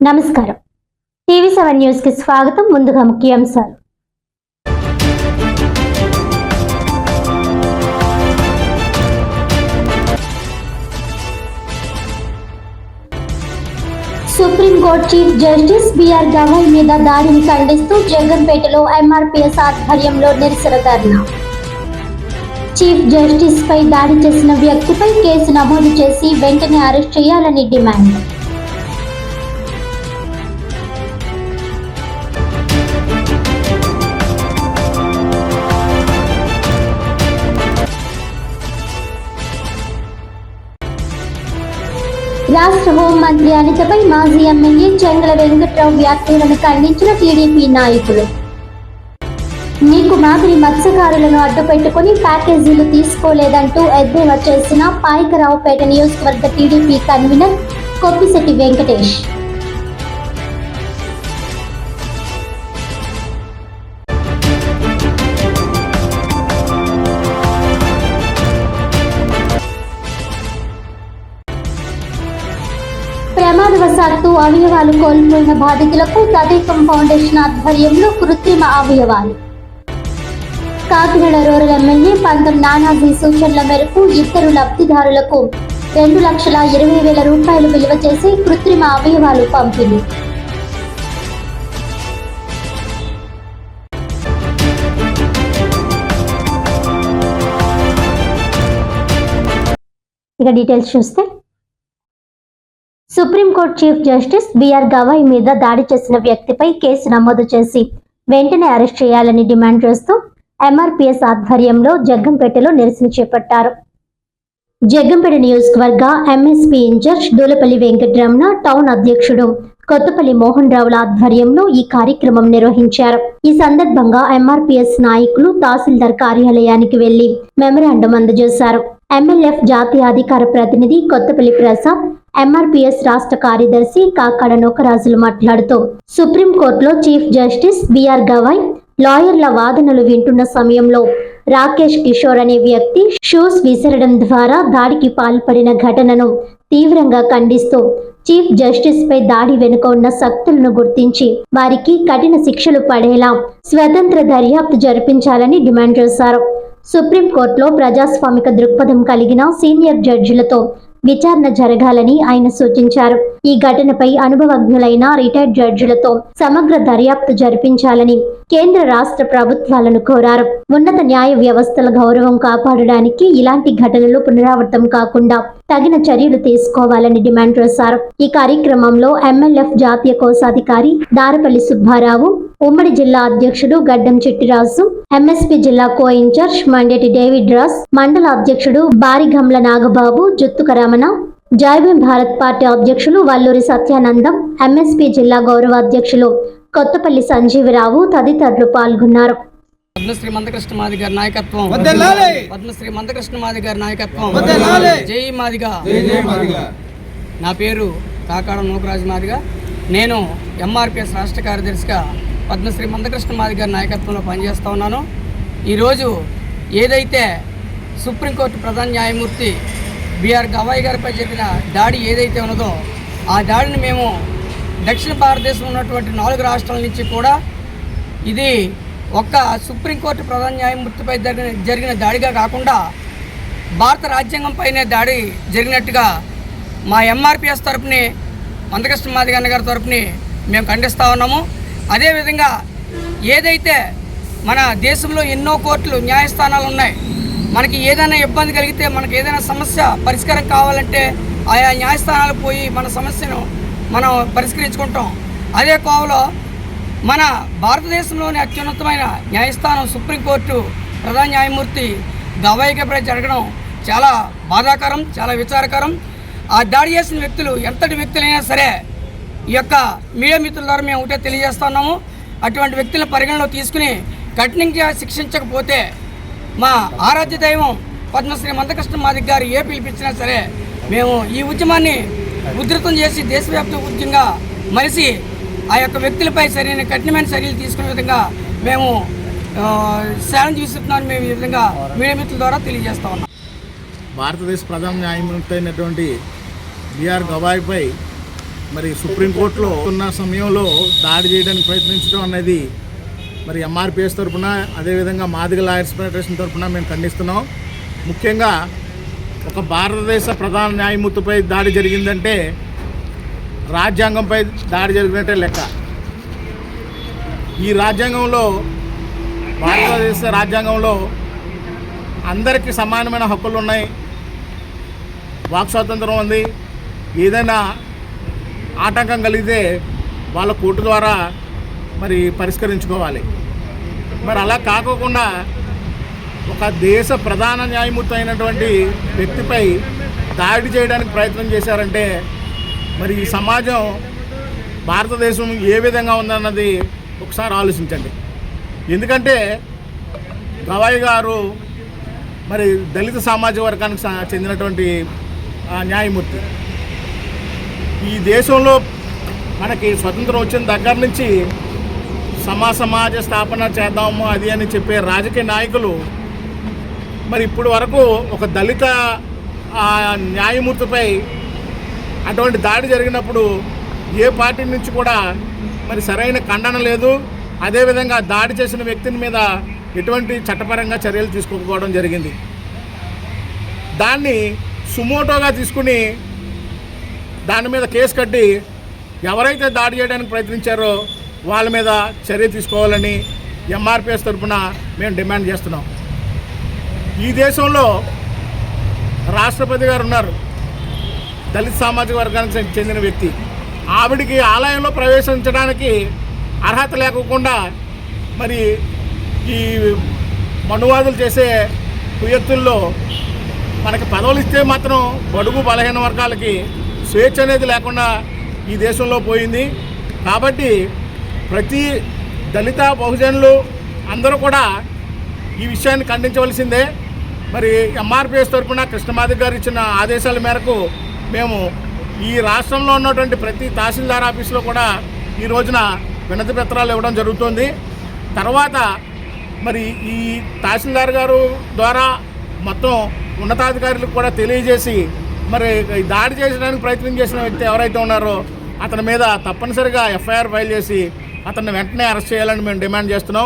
నమస్కారం. TV seven న్యూస్కి స్వాగతం. ముందుగా ముఖ్యాంశాలు. Supreme court chief justice B R Gavai మీద దాడిని ఖండిస్తూ జగన్పేటలో ఎంఆర్పీఎస్ ఆధ్వర్యంలో నిరసన ధర్నా. చీఫ్ జస్టిస్ పై దాడి చేసిన వ్యక్తిపై కేసు నమోదు చేసి వెంటనే అరెస్ట్ చేయాలని డిమాండ్. రాష్ట్ర హోంమంత్రి అనితపై మాజీ ఎమ్మెల్యే చెంగల వెంకట్రావు వ్యాఖ్యలను ఖండించిన టీడీపీ నాయకులు. నీకు మాదిరి మత్స్యకారులను అడ్డుపెట్టుకుని ప్యాకేజీలు తీసుకోలేదంటూ ఎద్దేవా చేసిన పాయకరావుపేట నియోజకవర్గ టీడీపీ కన్వీనర్ కొప్పిశెట్టి వెంకటేష్. ప్రమాదవశాత్తు అవయవాలు కోల్పోయిన బాధితులకు తదేకం ఫౌండేషన్ ఆధ్వర్యంలో కృత్రిమ అవయవాలు. కాకినాడ రూరల్ ఎమ్మెల్యే పంతం నానాజీ సూచనల మేరకు ఇద్దరు లబ్ధిదారులకు రెండు లక్షల ఇరవై వేల రూపాయలు విలువ చేసి కృత్రిమ అవయవాలు పంపిణీ ఇక డీటెయిల్స్ చూస్తే supreme court chief justice B R Gavai మీద దాడి చేసిన వ్యక్తిపై కేసు నమోదు చేసి వెంటనే అరెస్ట్ చేయాలని డిమాండ్ చేస్తూ ఎంఆర్పీఎస్ ఆధ్వర్యంలో జగ్గంపేటలో నిరసన చేపట్టారు. జగ్గంపేట నియోజకవర్గ MSP incharge Dulapalli Venkataramana town అధ్యక్షుడు కొత్తపల్లి మోహన్ రావుల ఆధ్వర్యంలో ఈ కార్యక్రమం నిర్వహించారు. ఈ సందర్భంగా ఎంఆర్పీఎస్ నాయకులు తహసీల్దార్ కార్యాలయానికి వెళ్ళి మెమరాండం అందజేశారు. ఎంఎల్ఎఫ్ జాతీయ అధికార ప్రతినిధి కొత్తపల్లి ప్రసాద్ ఎంఆర్పిఎస్ రాష్ట్ర కార్యదర్శి కాకాడ నూకరాజులు మాట్లాడుతూ సుప్రీంకోర్టులో చీఫ్ జస్టిస్ బిఆర్ గవాయ్ లాయర్ల వాదనలు వింటున్న సమయంలో రాకేష్ కిషోర్ అనే వ్యక్తి షూస్ విసరడం ద్వారా దాడికి పాల్పడిన ఘటనను తీవ్రంగా ఖండిస్తూ చీఫ్ జస్టిస్ పై దాడి వెనుక ఉన్న శక్తులను గుర్తించి వారికి కఠిన శిక్షలు పడేలా స్వతంత్ర దర్యాప్తు జరిపించాలని డిమాండ్ చేశారు. సుప్రీంకోర్టులో ప్రజాస్వామిక దృక్పథం కలిగిన సీనియర్ జడ్జిలతో విచారణ జరగాలని ఆయన సూచించారు. ఈ ఘటనపై అనుభవజ్ఞులైన రిటైర్డ్ జడ్జిలతో సమగ్ర దర్యాప్తు జరిపించాలని కేంద్ర రాష్ట్ర ప్రభుత్వాలను కోరారు. ఉన్నత న్యాయ వ్యవస్థల గౌరవం కాపాడడానికి ఇలాంటి ఘటనలు పునరావృతం కాకుండా తగిన చర్యలు తీసుకోవాలని డిమాండ్ చేశారు. ఈ కార్యక్రమంలో ఎంఎల్ఎఫ్ జాతీయ కోశాధికారి దారపల్లి సుబ్బారావు ఉమ్మడి జిల్లా అధ్యక్షుడు గడ్డం చెట్టిరాజు ఎంఎస్పీ జిల్లా co incharge Mandeti David Ross మండల అధ్యక్షుడు బారిగంల నాగబాబు జుత్తుక రమణ జైభీం భారత్ పార్టీ అధ్యక్షులు వల్లూరి సత్యానందం ఎంఎస్పీ జిల్లా గౌరవ అధ్యక్షులు కొత్తపల్లి సంజీవరావు తదితరులు పాల్గొన్నారు. పద్మశ్రీ మందకృష్ణ మాది గారి నాయకత్వం. పద్మశ్రీ మందకృష్ణ మాది గారి నాయకత్వం. వద్దెల్లాలి! జై మాదిగా. జై జై మాదిగా. నా పేరు కాకాడ నూకరాజు మాదిగా. నేను ఎంఆర్పిఎస్ రాష్ట్ర కార్యదర్శిగా పద్మశ్రీ మందకృష్ణ మాది గారి నాయకత్వంలో పనిచేస్తూ ఉన్నాను. ఈరోజు ఏదైతే సుప్రీంకోర్టు ప్రధాన న్యాయమూర్తి బిఆర్ గవాయి గారిపై జరిగిన దాడి ఏదైతే ఉన్నదో ఆ దాడిని మేము దక్షిణ భారతదేశంలో ఉన్నటువంటి నాలుగు రాష్ట్రాల నుంచి కూడా ఇది ఒక్క సుప్రీంకోర్టు ప్రధాన న్యాయమూర్తిపై జరిగిన జరిగిన దాడిగా కాకుండా భారత రాజ్యాంగంపైనే దాడి జరిగినట్టుగా మా ఎంఆర్పిఎస్ తరపుని మందకృష్ణ మాదిగన్న గారి తరపుని మేము ఖండిస్తూ ఉన్నాము. అదేవిధంగా ఏదైతే మన దేశంలో ఎన్నో కోర్టులు న్యాయస్థానాలు ఉన్నాయి మనకి ఏదైనా ఇబ్బంది కలిగితే మనకి ఏదైనా సమస్య పరిష్కారం కావాలంటే ఆయా న్యాయస్థానాలు పోయి మన సమస్యను మనం పరిష్కరించుకుంటాం. అదే కోవలో మన భారతదేశంలోని అత్యున్నతమైన న్యాయస్థానం సుప్రీంకోర్టు ప్రధాన న్యాయమూర్తి గవాయికపై జరగడం చాలా బాధాకరం చాలా విచారకరం. ఆ దాడి చేసిన వ్యక్తులు ఎంతటి వ్యక్తులైనా సరే ఈ యొక్క మీడియా మిత్రుల ద్వారా మేము ఒకటే తెలియజేస్తున్నాము. అటువంటి వ్యక్తులను పరిగణలో తీసుకుని కఠినంగా శిక్షించకపోతే మా ఆరాధ్య దైవం పద్మశ్రీ మందకృష్ణ మాదిక్ గారు ఏ పిలిపించినా సరే మేము ఈ ఉద్యమాన్ని ఉధృతం చేసి దేశవ్యాప్త ఉద్యమంగా మలిసి ఆ యొక్క వ్యక్తులపై సరైన కఠినమైన చర్యలు తీసుకునే విధంగా మేము ఛాలెంజ్ విస్తున్నామని మేము ఈ విధంగా మీడియా మిత్రుల ద్వారా తెలియజేస్తా ఉన్నాం. భారతదేశ ప్రధాన న్యాయమూర్తి అయినటువంటి బిఆర్ గవాయిపై మరి సుప్రీంకోర్టులో ఉన్న సమయంలో దాడి చేయడానికి ప్రయత్నించడం అనేది మరి ఎంఆర్పిఎస్ తరఫున అదేవిధంగా మాదిగ లాయర్స్ ఫెడరేషన్ తరఫున మేము ఖండిస్తున్నాం. ముఖ్యంగా ఒక భారతదేశ ప్రధాన న్యాయమూర్తిపై దాడి జరిగిందంటే రాజ్యాంగంపై దాడి జరిగినట్టే లెక్క. ఈ రాజ్యాంగంలో భారతదేశ రాజ్యాంగంలో అందరికీ సమానమైన హక్కులు ఉన్నాయి. వాక్ స్వాతంత్రం ఉంది. ఏదైనా ఆటంకం కలిగితే వాళ్ళ కోర్టు ద్వారా మరి పరిష్కరించుకోవాలి. మరి అలా కాకోకుండా ఒక దేశ ప్రధాన న్యాయమూర్తి అయినటువంటి వ్యక్తిపై దాడి చేయడానికి ప్రయత్నం చేశారంటే మరి ఈ సమాజం భారతదేశం ఏ విధంగా ఉందన్నది ఒకసారి ఆలోచించండి. ఎందుకంటే గవాయి గారు మరి దళిత సామాజిక వర్గానికి చెందినటువంటి ఆ, న్యాయమూర్తి. ఈ దేశంలో మనకి స్వతంత్రం వచ్చిన దగ్గర నుంచి సమా సమాజ స్థాపన చేద్దాము అది అని చెప్పే రాజకీయ నాయకులు మరి ఇప్పుడు వరకు ఒక దళిత ఆ, న్యాయమూర్తిపై అటువంటి దాడి జరిగినప్పుడు ఏ పార్టీ నుంచి కూడా మరి సరైన ఖండన లేదు. అదేవిధంగా దాడి చేసిన వ్యక్తిని మీద ఎటువంటి చట్టపరంగా చర్యలు తీసుకోకపోవడం జరిగింది. దాన్ని సుమోటోగా తీసుకుని దాని మీద కేసు కట్టి ఎవరైతే దాడి చేయడానికి ప్రయత్నించారో వాళ్ళ మీద చర్య తీసుకోవాలని ఎంఆర్పిఎస్ తరఫున మేము డిమాండ్ చేస్తున్నాం. ఈ దేశంలో రాష్ట్రపతి గారు ఉన్నారు. దళిత సామాజిక వర్గానికి చెందిన వ్యక్తి. ఆవిడికి ఆలయంలో ప్రవేశించడానికి అర్హత లేకుండా మరి ఈ మనువాదులు చేసే కుయత్తుల్లో మనకి పదవులు ఇస్తే మాత్రం బడుగు బలహీన వర్గాలకి స్వేచ్ఛ అనేది లేకుండా ఈ దేశంలో పోయింది. కాబట్టి ప్రతి దళిత బహుజనులు అందరూ కూడా ఈ విషయాన్ని ఖండించవలసిందే. మరి ఎంఆర్పిఎస్ తరఫున కృష్ణమాధవ్ గారు ఇచ్చిన ఆదేశాల మేరకు మేము ఈ రాష్ట్రంలో ఉన్నటువంటి ప్రతి తహసీల్దార్ ఆఫీసులో కూడా ఈ రోజున వినతి పత్రాలు ఇవ్వడం జరుగుతుంది. తర్వాత మరి ఈ తహసీల్దార్ గారు ద్వారా మొత్తం ఉన్నతాధికారులకు కూడా తెలియజేసి మరి దాడి చేయడానికి ప్రయత్నం చేసిన వ్యక్తి ఎవరైతే ఉన్నారో అతని మీద తప్పనిసరిగా ఎఫ్ఐఆర్ ఫైల్ చేసి అతన్ని వెంటనే అరెస్ట్ చేయాలని మేము డిమాండ్ చేస్తున్నాం.